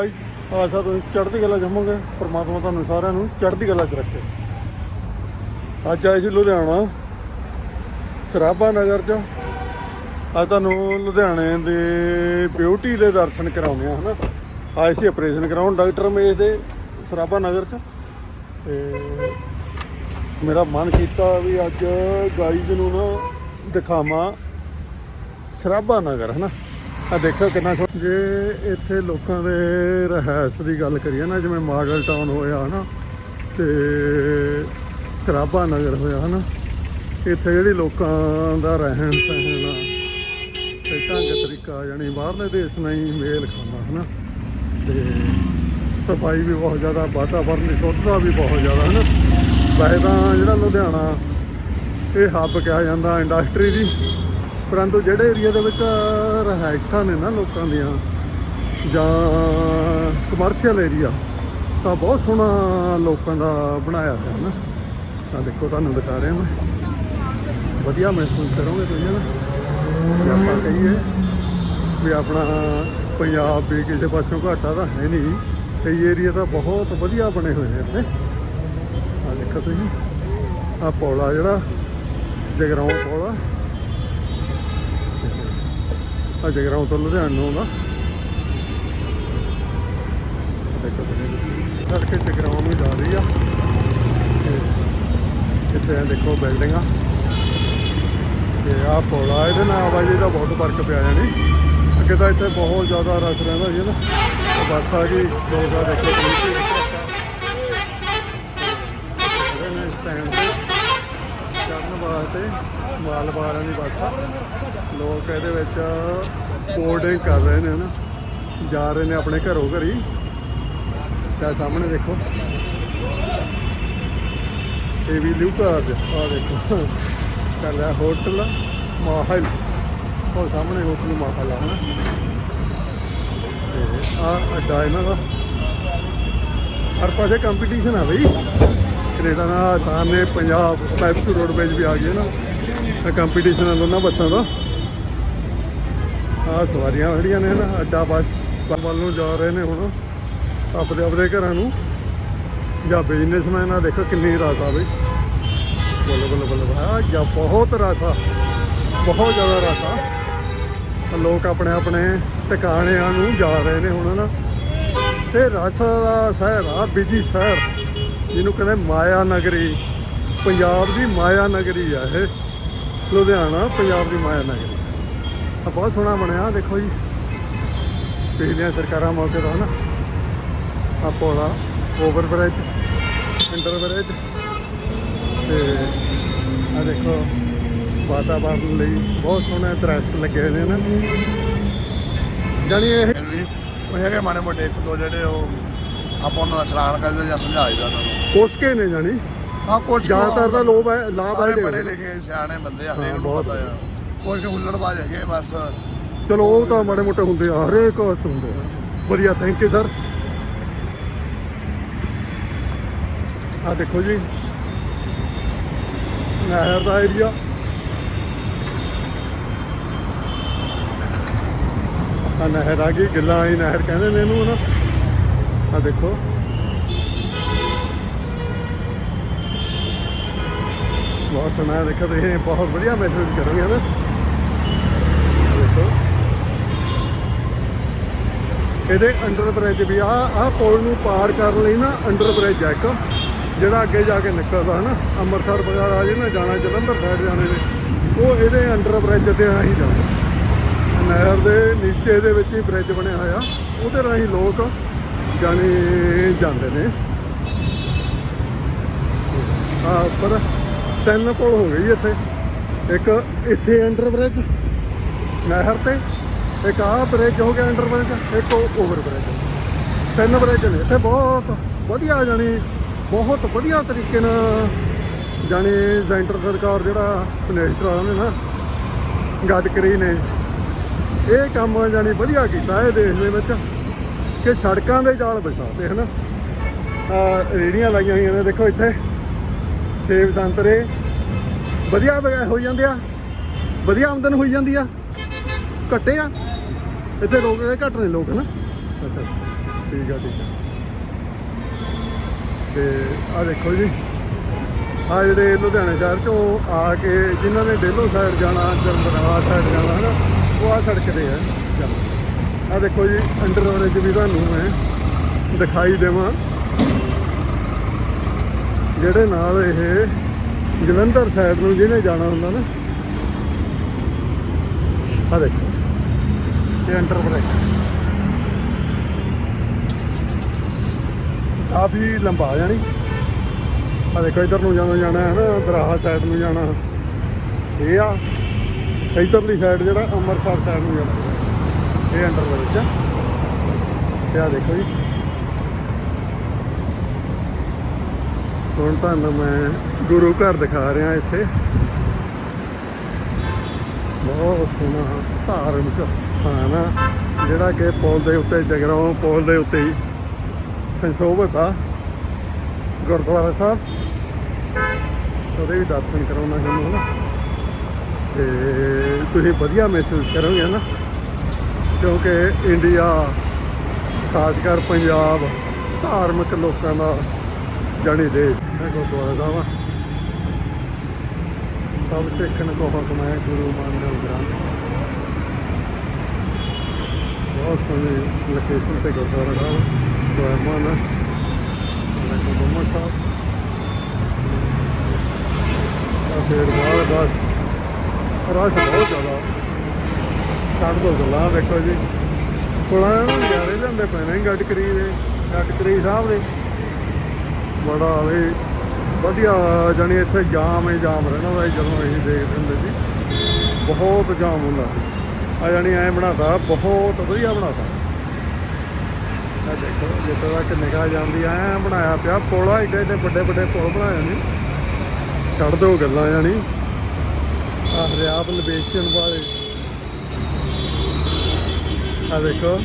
ਆਸ਼ਾ ਤੁਸੀਂ ਚੜ੍ਹਦੀ ਕਲਾ ਜਾਵਾਂਗੇ ਪਰਮਾਤਮਾ ਤੁਹਾਨੂੰ ਸਾਰਿਆਂ ਨੂੰ ਚੜ੍ਹਦੀ ਕਲਾ 'ਚ ਰੱਖੇ। ਅੱਜ ਆਏ ਸੀ ਲੁਧਿਆਣਾ, ਸਰਾਭਾ ਨਗਰ 'ਚ। ਅੱਜ ਤੁਹਾਨੂੰ ਲੁਧਿਆਣੇ ਦੇ ਬਿਊਟੀ ਦੇ ਦਰਸ਼ਨ ਕਰਾਉਣੇ ਆ ਹਨਾ? ਆਏ ਸੀ ਆਪਰੇਸ਼ਨ ਕਰਾਉਣ ਡਾਕਟਰ ਮੇਜ ਦੇ ਸਰਾਭਾ ਨਗਰ 'ਚ। ਤੇ ਮੇਰਾ ਮਨ ਕੀਤਾ ਵੀ ਅੱਜ ਗਾਈਜ਼ ਨੂੰ ਨਾ ਦਿਖਾਵਾਂ ਸਰਾਭਾ ਨਗਰ, ਹਨਾ? ਆ ਦੇਖੋ ਕਿੰਨਾ ਜੇ ਇੱਥੇ ਲੋਕਾਂ ਦੇ ਰਹਿਸ ਦੀ ਗੱਲ ਕਰੀਏ ਨਾ, ਜਿਵੇਂ ਮਾਡਲ ਟਾਊਨ ਹੋਇਆ ਹਨਾ, ਤੇ ਸਰਾਭਾ ਨਗਰ ਹੋਇਆ ਹਨਾ, ਇੱਥੇ ਜਿਹੜੀ ਲੋਕਾਂ ਦਾ ਰਹਿਣ ਸਹਿਣ ਆ, ਤੇ ਢੰਗ ਤਰੀਕਾ ਜਾਨੀ ਬਾਹਰਲੇ ਦੇਸ਼ ਨਾਲ ਹੀ ਮੇਲ ਖਾਂਦਾ ਹਨਾ, ਤੇ ਸਫ਼ਾਈ ਵੀ ਬਹੁਤ ਜ਼ਿਆਦਾ, ਵਾਤਾਵਰਨ ਦੀ ਸ਼ੁੱਧਤਾ ਵੀ ਬਹੁਤ ਜ਼ਿਆਦਾ ਹਨਾ। ਵੈਸੇ ਤਾਂ ਜਿਹੜਾ ਲੁਧਿਆਣਾ, ਇਹ ਹੱਬ ਕਿਹਾ ਜਾਂਦਾ ਇੰਡਸਟਰੀ ਦੀ। ਪਰੰਤੂ ਜਿਹੜੇ ਏਰੀਆ ਦੇ ਵਿੱਚ ਰਹਿائشਾਂ ਨੇ ਨਾ ਲੋਕਾਂ ਦੀਆਂ, ਜਾਂ ਕਮਰਸ਼ੀਅਲ ਏਰੀਆ ਤਾਂ ਬਹੁਤ ਸੋਹਣਾ ਲੋਕਾਂ ਦਾ ਬਣਾਇਆ ਹੋਇਆ ਨਾ। ਤਾਂ ਦੇਖੋ, ਤੁਹਾਨੂੰ ਦਿਖਾ ਰਿਹਾ ਮੈਂ। ਵਧੀਆ ਮਹਿਸੂਸ ਕਰੋਗੇ ਤੁਸੀਂ ਨਾ। ਜੇ ਆਪਾਂ ਕਹੀਏ ਵੀ ਆਪਣਾ ਪੰਜਾਬ ਵੀ ਕਿਸੇ ਪਾਸੋਂ ਘਾਟਾ ਤਾਂ ਹੈ ਨਹੀਂ, ਕਈ ਏਰੀਆ ਤਾਂ ਬਹੁਤ ਵਧੀਆ ਬਣੇ ਹੋਏ ਨੇ ਇੱਥੇ। ਆ ਦੇਖੋ ਤੁਸੀਂ ਆ ਪੌਲਾ ਜਿਹੜਾ, ਜਗਰਾਉਂ ਪੌਲਾ। ਆ ਜਗਰਾਉਂ ਤੋਂ ਲੁਧਿਆਣੇ ਨੂੰ ਆਉਂਦਾ। ਦੇਖੋ ਤੁਸੀਂ ਸੜਕ ਜਗਰਾਉਂ ਨੂੰ ਜਾ ਰਹੀ ਆ। ਇੱਥੇ ਆ ਦੇਖੋ ਬਿਲਡਿੰਗਾਂ। ਤੇ ਆ ਪੌਲਾ ਇਹਦੇ ਨਾਲ ਆਵਾਜਾਈ ਦਾ ਬਹੁਤ ਫ਼ਰਕ ਪਿਆ ਜਾਣੀ। ਅੱਗੇ ਤਾਂ ਇੱਥੇ ਬਹੁਤ ਜ਼ਿਆਦਾ ਰਸ਼ ਰਹਿੰਦਾ ਸੀ ਨਾ। ਤੇ ਬੱਸ ਆ ਗਈ ਲੋਕ ਆ ਦੇਖੋ। ਤੁਸੀਂ ਇਹਨੇ ਸਟੈਂਡ ਤੇ ਚੜਨ ਮਾਲ ਵਾਲਿਆਂ ਦੀ ਬੱਸ ਆ ਲੋਕ ਇਹਦੇ ਵਿੱਚ ਬੋਰਡਿੰਗ ਕਰ ਰਹੇ ਨੇ ਨਾ ਜਾ ਰਹੇ ਨੇ ਆਪਣੇ ਘਰੋਂ ਘਰੀ। ਤੇ ਸਾਹਮਣੇ ਦੇਖੋ। ਇਹ ਵੀ ਲਿਊਕਾ ਆ ਦੇਖੋ। ਕਰ ਰਿਹਾ ਹੋਟਲ ਮਾਹਲ। ਉਹ ਸਾਹਮਣੇ ਹੋਟਲ ਮਾਹਲ ਆ, ਹਨਾ? ਤੇ ਆ ਅੱਡਾ ਇਹਨਾਂ ਦਾ। ਹਰ ਪਾਸੇ ਕੰਪੀਟੀਸ਼ਨ ਆ ਬਈ। ਕੈਨੇਡਾ ਦਾ ਸਾਹਮਣੇ ਪੰਜਾਬ ਪੈਪਸੂ ਰੋਡਵੇਜ ਵੀ ਆ ਗਏ ਨਾ। ਕੰਪੀਟੀਸ਼ਨ ਆ ਦੋਨਾਂ ਬੱਸਾਂ ਦਾ। ਆ ਸਵਾਰੀਆਂ ਖੜੀਆਂ ਨੇ ਨਾ, ਅੱਡਾ ਬੱਸ ਵੱਲ ਨੂੰ ਜਾ ਰਹੇ ਨੇ ਹੁਣ। ਆਪਦੇ ਆਪਦੇ ਘਰਾਂ ਨੂੰ। ਜਾਂ ਬਿਜ਼ਨਸਮੈਨ ਆ ਦੇਖੋ ਕਿੰਨੀ ਰਾਤ ਆ ਬਈ। ਬੱਲੇ ਬੱਲੇ ਬੱਲੇ ਆ ਜਾਂ ਬਹੁਤ ਰਸ਼ ਆ। ਬਹੁਤ ਜ਼ਿਆਦਾ ਰਸ਼ ਆ। ਲੋਕ ਆਪਣੇ ਆਪਣੇ ਟਿਕਾਣਿਆਂ ਨੂੰ ਜਾ ਰਹੇ ਨੇ ਹੁਣ ਨਾ। ਤੇ ਰਸ ਦਾ ਸ਼ਹਿਰ ਆ, ਬਿਜ਼ੀ ਸ਼ਹਿਰ। ਜਿਹਨੂੰ ਕਹਿੰਦੇ ਮਾਇਆ ਨਗਰੀ। ਪੰਜਾਬ ਦੀ ਮਾਇਆ ਨਗਰੀ ਆ ਇਹ। ਲੁਧਿਆਣਾ, ਪੰਜਾਬ ਦੀ ਮਾਇਆ ਨਗਰੀ। ਆ ਬਹੁਤ ਸੋਹਣਾ ਬਣਿਆ, ਦੇਖੋ ਜੀ। ਪਿਛਲੀਆਂ ਸਰਕਾਰਾਂ ਮੌਕੇ ਦਾ ਨਾ ਆ ਪੋਲਾ ਓਵਰ ਬ੍ਰਿਜ ਅੰਡਰ ਬ੍ਰਿਜ ਤੇ ਆ ਦੇਖੋ, ਵਾਤਾਵਰਨ ਲਈ ਬਹੁਤ ਸੋਹਣੇ ਦਰਖਤ ਲੱਗੇ ਹੋਏ ਨੇ ਨਾ। ਜਾਨੀ ਇਹ ਉਹ ਹੈਗੇ ਮਾੜੇ ਮੋਟੇ, ਇੱਕ ਦੋ ਜਿਹੜੇ ਉਹ ਆਪਾਂ ਉਹਨਾਂ ਦਾ ਚਲਾਨ ਕਰਦੇ ਜਾਂ ਸਮਝਾਈਦਾ ਉਹਨਾਂ ਨੂੰ। ਕੋਸਕੇ ਨੇ ਜਾਨੀ ਹਾਂ ਕੁਝ ਜ਼ਿਆਦਾਤਰ ਤਾਂ ਲੋਭ ਹੈ ਲਾਭ ਹੈ ਸਾਰੇ ਪੜ੍ਹੇ ਲਿਖੇ ਸਿਆਣੇ ਬੰਦੇ ਆ ਹਰੇਕ ਨੂੰ ਬਹੁਤ। ਪਤਾ ਆ। ਕੁਝ ਕੁ ਹੁੱਲੜਬਾਜ਼ ਹੈਗੇ ਬਸ। ਚਲੋ ਉਹ ਤਾਂ ਮਾੜੇ ਮੋਟੇ ਹੁੰਦੇ ਆ ਹਰੇਕ ਚ ਹੁੰਦੇ ਆ। ਵਧੀਆ ਥੈਂਕ ਯੂ ਸਰ ਆ ਦੇਖੋ ਜੀ। ਨਹਿਰ ਦਾ ਏਰੀਆ ਆ ਨਹਿਰ ਆ ਗਈ ਗਿੱਲਾਂ ਆਈ ਨਹਿਰ ਕਹਿੰਦੇ ਨੇ ਇਹਨੂੰ ਨਾ ਆ ਦੇਖੋ। ਬਹੁਤ ਸੋਹਣਾ ਦੇਖੋ ਤੁਸੀਂ, ਬਹੁਤ ਵਧੀਆ ਮਹਿਸੂਸ ਕਰੋਗੇ ਨਾ ਦੇਖੋ। ਇਹਦੇ ਅੰਡਰ ਬ੍ਰਿਜ ਵੀ ਆ ਆ ਪੁਲ ਨੂੰ ਪਾਰ ਕਰਨ ਲਈ ਨਾ ਅੰਡਰ ਬ੍ਰਿਜ ਹੈ ਇੱਕ, ਜਿਹੜਾ ਅੱਗੇ ਜਾ ਕੇ ਨਿਕਲਦਾ ਹੈ ਨਾ ਅੰਮ੍ਰਿਤਸਰ ਵਗੈਰਾ ਨਾ, ਜਾਣਾ ਜਲੰਧਰ ਸਾਈਡ ਜਾਣੇ ਨੇ, ਉਹ ਇਹਦੇ ਅੰਡਰ ਬ੍ਰਿਜ ਤੇ ਆ ਹੀ ਜਾਂਦਾ। ਨਹਿਰ ਦੇ ਨੀਚੇ ਦੇ ਵਿੱਚ ਹੀ ਬ੍ਰਿਜ ਬਣਿਆ ਹੋਇਆ, ਉਹਦੇ ਰਾਹੀਂ ਲੋਕ ਜਾਣੇ ਜਾਂਦੇ ਨੇ। ਆ ਉੱਪਰ ਤਿੰਨ ਪੁਲ ਹੋ ਗਏ ਜੀ ਇੱਥੇ। ਇੱਕ ਇੱਥੇ ਅੰਡਰ ਬ੍ਰਿਜ, ਨਹਿਰ ਤੇ। ਇੱਕ ਆਹ ਬ੍ਰਿਜ ਹੋ ਗਿਆ ਅੰਡਰ ਬ੍ਰਿਜ ਇੱਕ ਓਵਰ ਬ੍ਰਿਜ ਤਿੰਨ ਬ੍ਰਿਜ ਨੇ। ਇੱਥੇ ਬਹੁਤ ਵਧੀਆ ਜਾਣੀ, ਬਹੁਤ ਵਧੀਆ ਤਰੀਕੇ ਨਾਲ ਜਾਣੀ ਸੈਂਟਰ ਸਰਕਾਰ ਜਿਹੜਾ ਮਿਨਿਸਟਰ ਆ ਉਹਨੇ ਨਾ, ਗਡਕਰੀ ਨੇ, ਇਹ ਕੰਮ ਜਾਣੀ ਵਧੀਆ ਕੀਤਾ ਇਹ ਦੇਸ਼ ਦੇ ਵਿੱਚ। ਕਿ ਸੜਕਾਂ ਦੇ ਜਾਲ ਵਿਛਾਤੇ ਹਨਾ? ਆ ਰੇੜੀਆਂ ਲਾਈਆਂ ਹੋਈਆਂ ਨੇ, ਦੇਖੋ ਇੱਥੇ। ਸੇਬ ਸੰਤਰੇ। ਵਧੀਆ ਵਗੈ ਹੋ ਜਾਂਦੇ ਆ। ਵਧੀਆ ਆਮਦਨ ਹੋਈ ਜਾਂਦੀ ਆ। ਘੱਟੇ ਆ। ਇੱਥੇ ਲੋਕ ਘੱਟ ਨੇ ਲੋਕ ਨਾ ਅੱਛਾ, ਠੀਕ ਆ ਠੀਕ ਆ। ਤੇ ਆ ਦੇਖੋ ਜੀ। ਆ ਜਿਹੜੇ ਲੁਧਿਆਣੇ ਸ਼ਹਿਰ ਚੋਂ ਆ ਕੇ ਜਿਨ੍ਹਾਂ ਨੇ ਡੇਲੋ ਸਾਈਡ ਜਾਣਾ ਜਰਮਨਾਵਾ ਸਾਈਡ ਜਾਣਾ ਹੈ ਨਾ ਉਹ ਆ ਸੜਕ ਤੇ ਹੈ ਆ ਦੇਖੋ ਜੀ, ਅੰਡਰ ਬ੍ਰਿਜ ਵੀ ਤੁਹਾਨੂੰ ਮੈਂ ਦਿਖਾਈ ਦੇਵਾਂ। ਜਿਹੜੇ ਨਾਲ ਇਹ ਜਲੰਧਰ ਸਾਈਡ ਨੂੰ ਜਿਹਨੇ ਜਾਣਾ ਹੁੰਦਾ ਨਾ ਆ ਦੇਖੋ, ਇਹ ਅੰਡਰ ਬ੍ਰਿਜ ਕਾਫੀ ਲੰਬਾ ਜਾਣੀ ਆ ਦੇਖੋ, ਇਧਰ ਨੂੰ ਜਾਣਾ ਜਾਣਾ ਹੈ ਨਾ, ਦਰਾਹਾ ਸਾਈਡ ਨੂੰ ਜਾਣਾ। ਇਹ ਆ, ਇਧਰਲੀ ਸਾਈਡ ਜਿਹੜਾ ਅੰਮ੍ਰਿਤਸਰ ਸਾਈਡ ਨੂੰ ਜਾਣਾ। ਇਹ ਅੰਡਰ ਬ੍ਰਿਜ ਆ। ਤੇ ਆ ਦੇਖੋ ਜੀ। ਹੁਣ ਤੁਹਾਨੂੰ ਮੈਂ ਗੁਰੂ ਘਰ ਦਿਖਾ ਰਿਹਾ ਇੱਥੇ। ਬਹੁਤ ਸੋਹਣਾ ਧਾਰਮਿਕ ਸਥਾਨ ਆ, ਜਿਹੜਾ ਕਿ ਪੁਲ ਦੇ ਉੱਤੇ ਜਗਰਾਉਂ ਪੁਲ ਦੇ ਉੱਤੇ ਹੀ ਸੰਸ਼ੋਭਿਤ ਆ। ਗੁਰਦੁਆਰਾ ਸਾਹਿਬ। ਉਹਦੇ ਵੀ ਦਰਸ਼ਨ ਕਰਾਉਣਾ ਤੁਹਾਨੂੰ ਹਨਾ ਤੇ ਤੁਸੀਂ ਵਧੀਆ ਮਹਿਸੂਸ ਕਰੋਗੇ ਨਾ। ਕਿਉਂਕਿ ਇੰਡੀਆ, ਖਾਸ ਕਰ ਪੰਜਾਬ, ਧਾਰਮਿਕ ਲੋਕਾਂ ਦਾ ਜਾਣੀ ਦੇਸ਼ ਹੈ ਗੁਰਦੁਆਰਾ ਸਾਹਿਬ ਆ। ਸਭ ਸਿੱਖਣ ਕੋ ਹੁਕਮ ਹੈ, ਗੁਰੂ ਮਾਨਵ ਗ੍ਰੰਥ ਬਹੁਤ ਸੋਹਣੀ ਲੋਕੇਸ਼ਨ ਤੇ ਗੁਰਦੁਆਰਾ ਸਾਹਿਬ ਸੋਹਣਾ ਨਾ ਦੇਖੋ ਸਾਹਿਬ ਆ ਫਿਰ ਬਾਹਰ ਬਸ। ਰਸ਼ ਬਹੁਤ ਜ਼ਿਆਦਾ। ਛੱਡ ਦੋ ਗੱਲਾਂ ਦੇਖੋ ਜੀ। ਪੁਲਾਂ ਨੂੰ ਨਜ਼ਾਰੇ ਲੈਂਦੇ ਪਏ ਨੇ ਗਟਕਰੀ ਦੇ ਗਟਕਰੀ ਸਾਹਿਬ ਦੇ। ਬੜਾ ਵੀ ਵਧੀਆ, ਜਾਣੀ ਇੱਥੇ ਜਾਮ ਹੀ ਜਾਮ ਰਹਿਣਾ ਦਾ ਜਦੋਂ ਅਸੀਂ ਦੇਖਦੇ ਹੁੰਦੇ ਸੀ। ਬਹੁਤ ਜਾਮ ਹੁੰਦਾ ਸੀ। ਆ ਜਾਣੀ ਐ ਬਣਾਤਾ, ਬਹੁਤ ਵਧੀਆ ਬਣਾਤਾ। ਆ ਦੇਖੋ ਜਿੱਥੇ ਤੱਕ ਨਿਗਾਹ ਜਾਂਦੀ, ਐ ਬਣਾਇਆ ਪਿਆ। ਪੁਲਾ ਏਡੇ ਏਡੇ ਵੱਡੇ ਵੱਡੇ ਪੁਲ ਬਣਾਏ ਨੇ। ਛੱਡ ਦੋ ਗੱਲਾਂ, ਜਾਣੀ। ਆ ਹਰਿਆਬ ਲਵੇਸ਼ਨ ਵਾਲੇ। ਆ ਦੇਖੋ।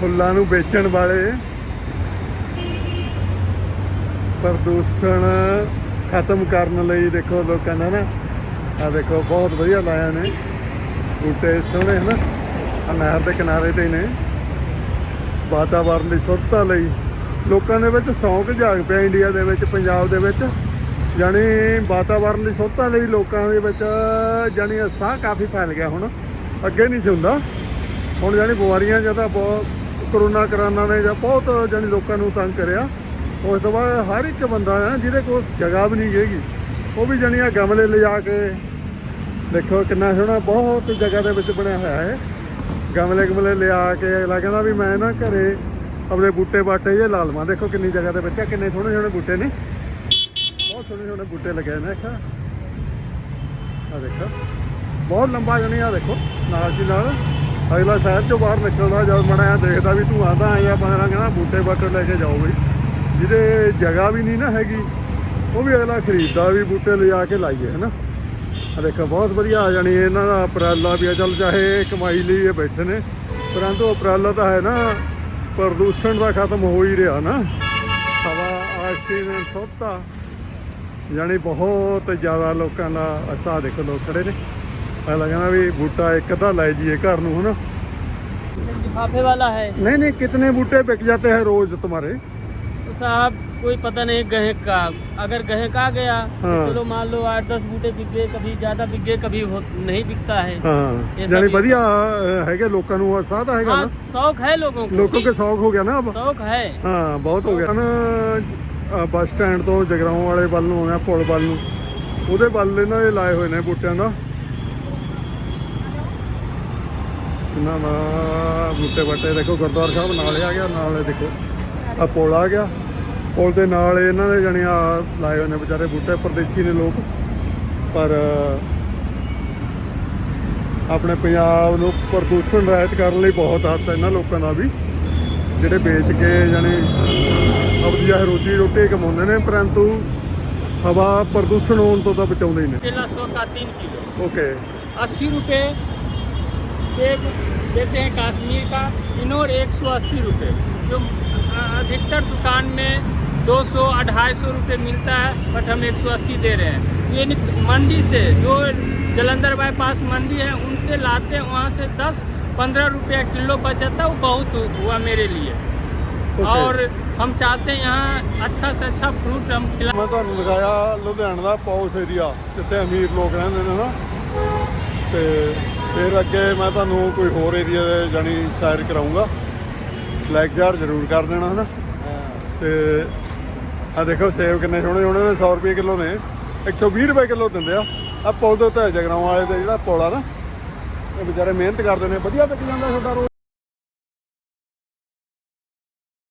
ਫੁੱਲਾਂ ਨੂੰ ਵੇਚਣ ਵਾਲੇ ਪ੍ਰਦੂਸ਼ਣ ਖਤਮ ਕਰਨ ਲਈ ਦੇਖੋ ਲੋਕਾਂ ਦਾ ਨਾ, ਆ ਦੇਖੋ ਬਹੁਤ ਵਧੀਆ ਲਾਇਆ ਨੇ। ਬੂਟੇ ਸੋਹਣੇ ਹਨ। ਆ ਨਹਿਰ ਦੇ ਕਿਨਾਰੇ ਤੇ ਨੇ। ਵਾਤਾਵਰਨ ਦੀ ਸੁਰੱਖਿਆ ਲਈ ਲੋਕਾਂ ਦੇ ਵਿੱਚ ਸ਼ੌਂਕ ਜਾਗ ਪਿਆ ਇੰਡੀਆ ਦੇ ਵਿੱਚ, ਪੰਜਾਬ ਦੇ ਵਿੱਚ। ਜਾਣੀ ਵਾਤਾਵਰਨ ਦੀ ਸੁਰੱਖਿਆ ਲਈ ਲੋਕਾਂ ਦੇ ਵਿੱਚ ਜਾਣੀ ਸਾਹ ਕਾਫੀ ਫੈਲ ਗਿਆ ਹੁਣ। ਅੱਗੇ ਨਹੀਂ ਸੀ ਹੁੰਦਾ। ਹੁਣ ਜਾਣੀ ਬਿਮਾਰੀਆਂ ਜ਼ਿਆਦਾ ਬਹੁਤ ਕਰੋਨਾ ਕਰਾਨਾ ਨੇ ਜਾਂ ਬਹੁਤ ਜਾਣੀ ਲੋਕਾਂ ਨੂੰ ਤੰਗ ਕਰਿਆ। ਉਸ ਤੋਂ ਬਾਅਦ ਹਰ ਇੱਕ ਬੰਦਾ ਹੈ ਜਿਹਦੇ ਕੋਲ ਜਗ੍ਹਾ ਵੀ ਨਹੀਂ ਹੈਗੀ। ਉਹ ਵੀ ਜਾਣੀ ਆ ਗਮਲੇ ਲਿਜਾ ਕੇ ਦੇਖੋ ਕਿੰਨਾ ਸੋਹਣਾ ਬਹੁਤ ਜਗ੍ਹਾ ਦੇ ਵਿੱਚ ਬਣਿਆ ਹੋਇਆ ਹੈ ਗਮਲੇ ਗਮਲੇ ਲਿਆ ਕੇ ਅਗਲਾ ਕਹਿੰਦਾ ਵੀ ਮੈਂ ਨਾ ਘਰੇ ਆਪਣੇ ਬੂਟੇ ਬਾਟੇ ਜੇ ਲਾ ਲਵਾਂ। ਦੇਖੋ ਕਿੰਨੀ ਜਗ੍ਹਾ ਦੇ ਵਿੱਚ ਆ, ਕਿੰਨੇ ਸੋਹਣੇ ਸੋਹਣੇ ਬੂਟੇ ਨੇ। ਬਹੁਤ ਸੋਹਣੇ ਸੋਹਣੇ ਬੂਟੇ ਲੱਗੇ ਨੇ ਦੇਖਾ। ਆ ਦੇਖੋ। ਬਹੁਤ ਲੰਬਾ ਜਣੀ ਆ ਦੇਖੋ ਨਾਲ ਦੀ ਨਾਲ। ਅਗਲਾ ਸ਼ਹਿਰ ਚੋਂ ਬਾਹਰ ਨਿਕਲਦਾ ਜਦ ਮੜਿਆ ਦੇਖਦਾ ਵੀ ਤੂੰ ਆਂਦਾ ਆਇਆ ਬੰਦਾ ਕਹਿੰਦਾ ਬੂਟੇ ਬਾਟੇ ਲੈ ਕੇ ਜਾਓ ਬਈ। ਜਿਹਦੇ ਜਗ੍ਹਾ ਵੀ ਨਹੀਂ ਨਾ ਹੈਗੀ, ਉਹ ਵੀ ਅਗਲਾ ਖਰੀਦਦਾ ਵੀ ਬੂਟੇ ਲਿਜਾ ਕੇ ਲਾਈਏ, ਹਨਾ? ਆ ਦੇਖੋ, ਬਹੁਤ ਵਧੀਆ ਆ ਜਾਣੀ ਇਹਨਾਂ ਦਾ ਅਪਰਾਲਾ ਵੀ ਆ। ਚੱਲ ਚਾਹੇ ਕਮਾਈ ਲਈ ਇਹ ਬੈਠੇ ਨੇ, ਪਰੰਤੂ ਅਪਰਾਲਾ ਤਾਂ ਹੈ ਨਾ, ਪ੍ਰਦੂਸ਼ਣ ਦਾ ਖਤਮ ਹੋ ਹੀ ਰਿਹਾ ਨਾ। ਹਵਾ ਆਕਸੀਜਨ ਸੋਤਾ ਜਾਣੀ ਬਹੁਤ ਜ਼ਿਆਦਾ ਲੋਕਾਂ ਦਾ ਅਸਾ ਦੇਖੋ ਲੋਕ ਖੜੇ ਨੇ। ਅਗਲਾ ਕਹਿੰਦਾ ਵੀ ਬੂਟਾ ਇੱਕ ਅੱਧਾ ਲੈ ਜੀਏ ਘਰ ਨੂੰ ਹਨਾ लिफाफे वाला है नहीं नहीं कितने बूटे बिक जाते हैं रोज तुम्हारे तो साहब कोई पता नहीं गहे का अगर गहे का गया तो हाँ। चलो मान लो आठ दस बूटे बिक गए कभी ज्यादा बिक गए कभी हो, नहीं बिकता है ਹਾਂ ਇਹ ਜਾਨੀ ਸਭ- ਵਧੀਆ ਅਹ, ਹੈਗੇ ਲੋਕਾਂ ਨੂੰ ਉਤਸ਼ਾਹ ਤਾਂ ਹੈਗਾ हाँ, ਨਾ शौक है लोगों को ਲੋਕਾਂ ਕੇ ਸ਼ੌਕ ਹੋ ਗਿਆ ਨਾ ਅਬ शौक है ਹਾਂ ਬਹੁਤ ਹੋ ਗਿਆ ਨਾ ਅਹ, ਬੱਸ ਸਟੈਂਡ ਤੋਂ ਜਗਰਾਉਂ ਵਾਲੇ ਵੱਲ ਨੂੰ ਆਉਣਾ ਪੁਲ ਵੱਲ ਨੂੰ ਉਹਦੇ ਵੱਲ ਇਹਨਾਂ ਦੇ ਲਾਏ ਹੋਏ ਨੇ ਬੂਟਿਆਂ ਦਾ ਇਹਨਾਂ ਦਾ ਬੂਟੇ ਬਾਟੇ ਦੇਖੋ ਗੁਰਦੁਆਰਾ ਸਾਹਿਬ ਨਾਲ ਆ ਗਿਆ ਨਾਲ ਦੇਖੋ ਆ ਪੋਲ ਆ ਗਿਆ। ਪੋਲ ਦੇ ਨਾਲ ਇਹਨਾਂ ਦੇ ਜਣਿਆ ਲਾਏ ਹੋਏ ਨੇ ਵਿਚਾਰੇ ਬੂਟੇ ਪਰਦੇਸੀ ਨੇ ਲੋਕ। ਪਰ ਆਪਣੇ ਪੰਜਾਬ ਨੂੰ ਪ੍ਰਦੂਸ਼ਣ ਰਹਿਤ ਕਰਨ ਲਈ ਬਹੁਤ ਹੱਥ ਹੈ ਇਹਨਾਂ ਲੋਕਾਂ ਦਾ ਵੀ। ਜਿਹੜੇ ਵੇਚ ਕੇ ਯਾਨੀ ਆਪਣੀ ਇਹ ਰੋਜੀ ਰੋਟੀ ਕਮਾਉਂਦੇ ਨੇ ਪਰੰਤੂ ਹਵਾ ਪ੍ਰਦੂਸ਼ਣ ਹੋਣ ਤੋਂ ਤਾਂ ਬਚਾਉਂਦੇ ਹੀ ਨੇ। 331 ਕਿਲੋ। ਓਕੇ 80 ਰੁਪਏ सेब देते हैं कश्मीर का इनोर एक सौ अस्सी रुपये जो अ, अधिकतर दुकान में दो सौ अढ़ाई सौ रुपये मिलता है बट हम एक सौ अस्सी दे रहे हैं ये निक- मंडी से जो जलंधर बाईपास मंडी है उनसे लाते हैं वहाँ से दस पंद्रह रुपया किलो बचता है वो बहुत हुआ मेरे लिए और हम चाहते हैं यहाँ अच्छा से अच्छा फ्रूट हम खिला ਮੈਂ ਤੁਹਾਨੂੰ ਦਿਖਾਇਆ ਲੁਧਿਆਣਾ ਦਾ ਪੌਸ ਏਰੀਆ ਜਿੱਥੇ ਅਮੀਰ ਲੋਕ ਰਹਿੰਦੇ ਨੇ ਨਾ ਤੇ ਫਿਰ ਅੱਗੇ ਮੈਂ ਤੁਹਾਨੂੰ ਕੋਈ ਹੋਰ ਏਰੀਆ ਦੇ ਜਾਣੀ ਸੈਰ ਕਰਾਉਂਗਾ। ਫਲੈਗ ਜ਼ਾਰ ਜ਼ਰੂਰ ਕਰ ਦੇਣਾ, ਹਨਾ? ਤੇ ਆ ਦੇਖੋ, ਸੇਬ ਕਿੰਨੇ ਸੋਹਣੇ ਸੋਹਣੇ ਨੇ 100 ਰੁਪਏ ਕਿਲੋ ਨੇ। 120 ਰੁਪਏ ਕਿਲੋ ਦਿੰਦੇ ਆ। ਆ ਪੁਲ ਦੇ ਉੱਤੇ ਜਗਰਾਉਂ ਵਾਲੇ ਦੇ ਜਿਹੜਾ ਪੁਲ ਨਾ, ਇਹ ਵਿਚਾਰੇ ਮਿਹਨਤ ਕਰਦੇ ਨੇ, ਵਧੀਆ ਵਿਕ ਜਾਂਦਾ ਤੁਹਾਡਾ ਰੋਜ਼।